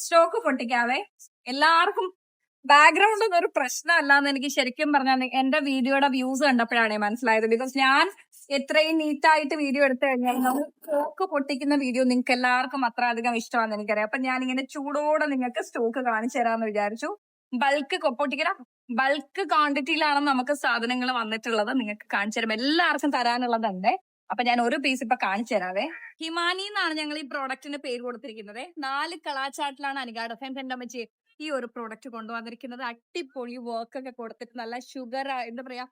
Stock പൊട്ടിക്കാവേ. എല്ലാവർക്കും background ഒരു പ്രശ്നമല്ലാന്ന് എനിക്ക് ശരിക്കും പറഞ്ഞാൽ എന്റെ വീഡിയോയുടെ വ്യൂസ് കണ്ടപ്പോഴാണ് മനസ്സിലായത്. ബിക്കോസ് ഞാൻ എത്രയും നീറ്റായിട്ട് വീഡിയോ എടുത്തു കഴിഞ്ഞാൽ സ്റ്റോക്ക് പൊട്ടിക്കുന്ന വീഡിയോ നിങ്ങൾക്ക് എല്ലാവർക്കും അത്ര അധികം ഇഷ്ടമാണെന്ന് എനിക്കറിയാം. അപ്പൊ ഞാൻ ഇങ്ങനെ ചൂടോടെ നിങ്ങൾക്ക് സ്റ്റോക്ക് കാണിച്ചു തരാമെന്ന് വിചാരിച്ചു. ബൾക്ക് കൊപ്പൊട്ടിക്കണം ബൾക്ക് ക്വാണ്ടിറ്റിയിലാണ് നമുക്ക് സാധനങ്ങൾ വന്നിട്ടുള്ളത്. നിങ്ങൾക്ക് കാണിച്ചു തരാം. എല്ലാവർക്കും തരാനുള്ളതുണ്ട് അപ്പൊ ഞാൻ ഒരു പീസ് ഇപ്പൊ കാണിച്ചു തരാവേ. ഹിമാനി എന്നാണ് ഞങ്ങൾ ഈ പ്രോഡക്റ്റിന് പേര് കൊടുത്തിരിക്കുന്നത്. നാല് കളാചാട്ടിലാണ് അനികാട് എന്റെ അമ്മച്ചി ഈ ഒരു പ്രോഡക്റ്റ് കൊണ്ടുവന്നിരിക്കുന്നത്. അടിപൊളി വർക്ക് ഒക്കെ കൊടുത്തിട്ട് നല്ല ഷുഗർ എന്താ പറയാ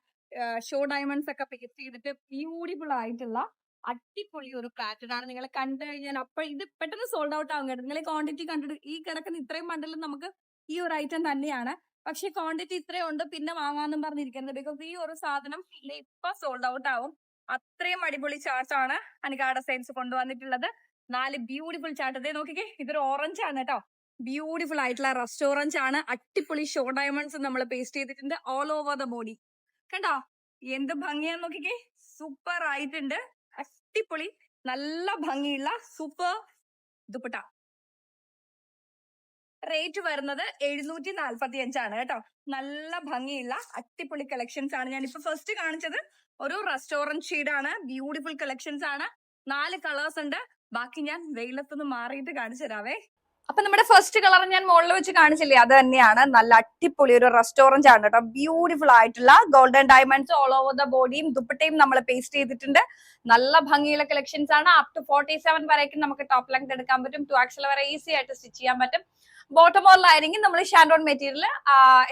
ഷോ ഡയമണ്ട്സ് ഒക്കെ പേസ്റ്റ് ചെയ്തിട്ട് ബ്യൂട്ടിഫുൾ ആയിട്ടുള്ള അടിപൊളി ഒരു പാറ്റേൺ ആണ് നിങ്ങൾ കണ്ടു കഴിഞ്ഞാൽ അപ്പൊ ഇത് പെട്ടെന്ന് സോൾഡ് ഔട്ട് ആവും കേട്ടോ. നിങ്ങൾ ക്വാണ്ടിറ്റി കണ്ടിട്ട് ഈ കിടക്കുന്ന ഇത്രയും മണ്ടലും നമുക്ക് ഈ ഒരു ഐറ്റം തന്നെയാണ്. പക്ഷെ ക്വാണ്ടിറ്റി ഇത്രയും ഉണ്ട് പിന്നെ വാങ്ങാന്നും പറഞ്ഞിരിക്കുന്നത്. ബിക്കോസ് ഈ ഒരു സാധനം ഇപ്പൊ സോൾഡ് ഔട്ട് ആവും. അത്രയും അടിപൊളി ചാർട്ടാണ് അനികാട സയൻസ് കൊണ്ടുവന്നിട്ടുള്ളത്. നാല് ബ്യൂട്ടിഫുൾ ചാർട്ട് ഇതേ നോക്കിക്കേ. ഇതൊരു ഓറഞ്ച് ആണ് കേട്ടോ. ബ്യൂട്ടിഫുൾ ആയിട്ടുള്ള റെസ്റ്റോറൻസ് ആണ്. അടിപൊളി ഷോ ഡയമണ്ട്സ് നമ്മൾ പേസ്റ്റ് ചെയ്തിട്ടുണ്ട് ഓൾ ഓവർ ദ ബോഡി കണ്ടോ? എന്ത് ഭംഗിയാന്ന് നോക്കിക്കേ. സൂപ്പർ ആയിട്ടുണ്ട്. അടിപൊളി. നല്ല ഭംഗിയുള്ള സൂപ്പർ ദുപ്പട്ട. റേറ്റ് വരുന്നത് എഴുന്നൂറ്റി നാല്പത്തി അഞ്ചാണ് കേട്ടോ. നല്ല ഭംഗിയുള്ള അടിപൊളി കളക്ഷൻസ് ആണ്. ഞാൻ ഇപ്പൊ ഫസ്റ്റ് കാണിച്ചത് ഒരു റെസ്റ്റോറന്റ് ഷീഡാണ് ബ്യൂട്ടിഫുൾ കളക്ഷൻസ് ആണ്. നാല് കളേഴ്സ് ഉണ്ട്. ബാക്കി ഞാൻ വെയിലത്തുനിന്ന് മാറിയിട്ട് കാണിച്ചു തരാവേ. അപ്പൊ നമ്മുടെ ഫസ്റ്റ് കളർ ഞാൻ മുകളിൽ വെച്ച് കാണിച്ചില്ലേ അത് തന്നെയാണ്. നല്ല അടിപൊളി ഒരു റെസ്റ്റോറന്റ് ആണ് കേട്ടോ. ബ്യൂട്ടിഫുൾ ആയിട്ടുള്ള golden diamonds all over the ബോഡിയും ദുപ്പട്ടയും നമ്മൾ പേസ്റ്റ് ചെയ്തിട്ടുണ്ട്. നല്ല ഭംഗിയുള്ള കളക്ഷൻസ് ആണ്. അപ് ടു ഫോർട്ടി സെവൻ വരേക്കും നമുക്ക് ടോപ്പ് ലെങ്ത് എടുക്കാൻ പറ്റും. ടു ആക്സൽ വരെ ഈസി ആയിട്ട് സ്റ്റിച്ച് ചെയ്യാൻ പറ്റും. ബോട്ടം മോറിലായിരിക്കും നമ്മൾ ഷാൻഡോൺ മെറ്റീരിയൽ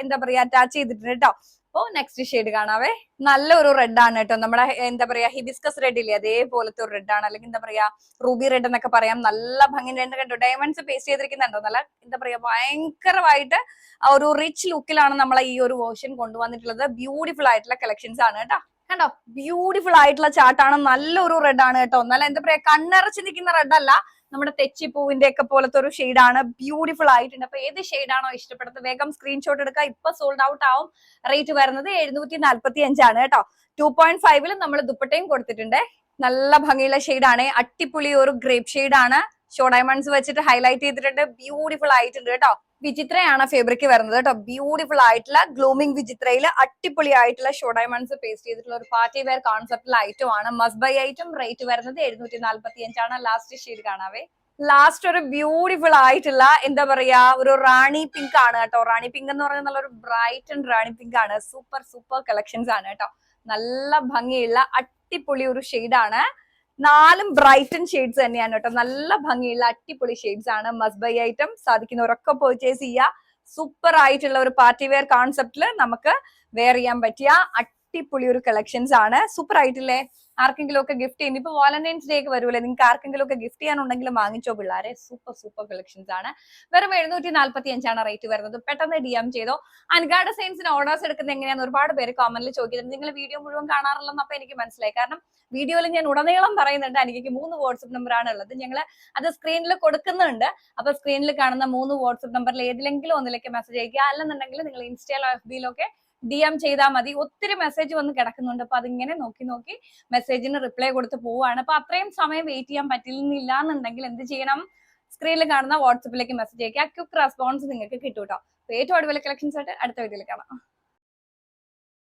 എന്താ പറയാ അറ്റാച്ച് ചെയ്തിട്ടുണ്ട് കേട്ടോ. അപ്പോ നെക്സ്റ്റ് ഷെയ്ഡ് കാണാവേ. നല്ല ഒരു റെഡ് ആണ് കേട്ടോ. നമ്മുടെ എന്താ പറയാ ഹിബിസ്കസ് റെഡ് ഇല്ലേ? അതേപോലത്തെ ഒരു റെഡ് ആണ്. അല്ലെങ്കിൽ എന്താ പറയാ റൂബി റെഡ് എന്നൊക്കെ പറയാം. നല്ല ഭംഗി രണ്ട് കണ്ടോ? ഡയമണ്ട്സ് പേസ്റ്റ് ചെയ്തിരിക്കുന്നുണ്ടോ? നല്ല എന്താ പറയാ ഭയങ്കരമായിട്ട് ആ ഒരു റിച്ച് ലുക്കിലാണ് നമ്മളെ ഈ ഒരു വേർഷൻ കൊണ്ടുവന്നിട്ടുള്ളത്. ബ്യൂട്ടിഫുൾ ആയിട്ടുള്ള കളക്ഷൻസ് ആണ് കേട്ടോ. കണ്ടോ? ബ്യൂട്ടിഫുൾ ആയിട്ടുള്ള ചാട്ടാണ് നല്ലൊരു റെഡ് ആണ് കേട്ടോ. നല്ല എന്താ പറയാ കണ്ണറച്ച് നിൽക്കുന്ന റെഡ് അല്ല. നമ്മുടെ തെച്ചിപ്പൂവിന്റെ ഒക്കെ പോലത്തെ ഒരു ഷെയ്ഡാണ് ബ്യൂട്ടിഫുൾ ആയിട്ടുണ്ട്. അപ്പൊ ഏത് ഷെയ്ഡാണോ ഇഷ്ടപ്പെടുന്നത്? വേഗം സ്ക്രീൻഷോട്ട് എടുക്കുക. ഇപ്പൊ സോൾഡ് ഔട്ട് ആവും. റേറ്റ് വരുന്നത് എഴുന്നൂറ്റി നാല്പത്തി അഞ്ചാണ് കേട്ടോ ടു പോയിന്റ് ഫൈവിലും നമ്മൾ ദുപ്പട്ടയും കൊടുത്തിട്ടുണ്ട്. നല്ല ഭംഗിയുള്ള ഷെയ്ഡാണ് അടിപൊളി ഒരു ഗ്രേപ്പ് ഷെയ്ഡാണ് ഷോ ഡയമണ്ട്സ് വെച്ചിട്ട് ഹൈലൈറ്റ് ചെയ്തിട്ടുണ്ട്. ബ്യൂട്ടിഫുൾ ആയിട്ടുണ്ട് കേട്ടോ. വിചിത്രയാണ് ഫേബ്രിക് വരുന്നത് കേട്ടോ. ബ്യൂട്ടിഫുൾ ആയിട്ടുള്ള ഗ്ലൂമിംഗ് വിചിത്രയിൽ അടിപൊളി ആയിട്ടുള്ള ഷോ ഡയമണ്ട്സ് പേസ്റ്റ് ചെയ്തിട്ടുള്ള ഒരു പാർട്ടി വെയർ കോൺസെപ്റ്റിൽ ഐറ്റം ആണ്. മസ് ബൈ ഐറ്റം റേറ്റ് വരുന്നത് എഴുന്നൂറ്റി നാല്പത്തി അഞ്ചാണ് ലാസ്റ്റ് ഷെയ്ഡ് കാണാവേ. ലാസ്റ്റ് ഒരു ബ്യൂട്ടിഫുൾ ആയിട്ടുള്ള എന്താ പറയാ ഒരു റാണി പിങ്ക് ആണ് കേട്ടോ. റാണി പിങ്ക് എന്ന് പറയുന്നത് നല്ലൊരു ബ്രൈറ്റ് ആൻഡ് റാണി പിങ്ക് ആണ്. സൂപ്പർ സൂപ്പർ കളക്ഷൻസ് ആണ് കേട്ടോ. നല്ല ഭംഗിയുള്ള അടിപൊളി ഒരു ഷെയ്ഡാണ് നാലും ബ്രൈറ്റൺ ഷെയ്ഡ്സ് തന്നെയാണ് കേട്ടോ. നല്ല ഭംഗിയുള്ള അടിപൊളി ഷെയ്ഡ്സ് ആണ് മസ്ബൈ ഐറ്റം സാധിക്കുന്നവരൊക്കെ പർച്ചേസ് ചെയ്യുക. സൂപ്പർ ആയിട്ടുള്ള ഒരു പാർട്ടി വെയർ കോൺസെപ്റ്റിൽ നമുക്ക് വെയർ ചെയ്യാൻ പറ്റിയ അടിപൊളി ഒരു കളക്ഷൻസ് ആണ്. സൂപ്പർ ആയിട്ടില്ലേ? ആർക്കെങ്കിലും ഒക്കെ ഗിഫ്റ്റ് ചെയ്യുന്നു ഇപ്പൊ വാലന്റൈൻസ് ഡേ ഒക്കെ വരുമല്ലേ? നിങ്ങൾക്ക് ആർക്കെങ്കിലും ഒക്കെ ഗിഫ്റ്റ് ചെയ്യാനുണ്ടെങ്കിൽ വാങ്ങിച്ചോ പിള്ളേരെ. സൂപ്പർ സൂപ്പർ കളക്ഷൻസ് ആണ്. വെറും എഴുന്നൂറ്റി നാല്പത്തി അഞ്ചാണ് റേറ്റ് വരുന്നത്. പെട്ടെന്ന് ഡി എം ചെയ്തോ. അൻഗാർഡ് സയൻസിന് ഓർഡേഴ്സ് എടുക്കുന്നത് എങ്ങനെയാന്ന് ഒരുപാട് പേര് കോമന്റിൽ ചോദിക്കുന്നത് നിങ്ങൾ വീഡിയോ മുഴുവൻ കാണാറില്ലെന്ന് അപ്പൊ എനിക്ക് മനസ്സിലായി. കാരണം വീഡിയോയിൽ ഞാൻ ഉടനീളം പറയുന്നുണ്ട്. എനിക്ക് മൂന്ന് വാട്സപ്പ് നമ്പർ ആണ് ഉള്ളത്. ഞങ്ങൾ അത് സ്ക്രീനിൽ കൊടുക്കുന്നുണ്ട്. അപ്പൊ സ്ക്രീനിൽ കാണുന്ന മൂന്ന് വാട്സപ്പ് നമ്പറിൽ ഏതിലെങ്കിലും ഒന്നിലേക്ക് മെസ്സേജ് അയക്കുക അല്ലെന്നുണ്ടെങ്കിൽ നിങ്ങൾ ഇൻസ്റ്റയിലോ എഫ് ബിയിലൊക്കെ ഡി എം ചെയ്താൽ മതി. ഒത്തിരി മെസ്സേജ് വന്ന് കിടക്കുന്നുണ്ട്. അപ്പൊ അതിങ്ങനെ നോക്കി നോക്കി മെസ്സേജിന് റിപ്ലൈ കൊടുത്ത് പോവാണ് അപ്പൊ അത്രയും സമയം വെയിറ്റ് ചെയ്യാൻ പറ്റില്ല എന്നുണ്ടെങ്കിൽ എന്ത് ചെയ്യണം? സ്ക്രീനിൽ കാണുന്ന വാട്സപ്പിലേക്ക് മെസ്സേജ് അയക്കുക. ക്വിക്ക് റെസ്പോൺസ് നിങ്ങൾക്ക് കിട്ടും കേട്ടോ ഏറ്റവും അടിപൊളി കളക്ഷൻസ് ആയിട്ട് അടുത്ത വീഡിയോയിൽ കാണാം.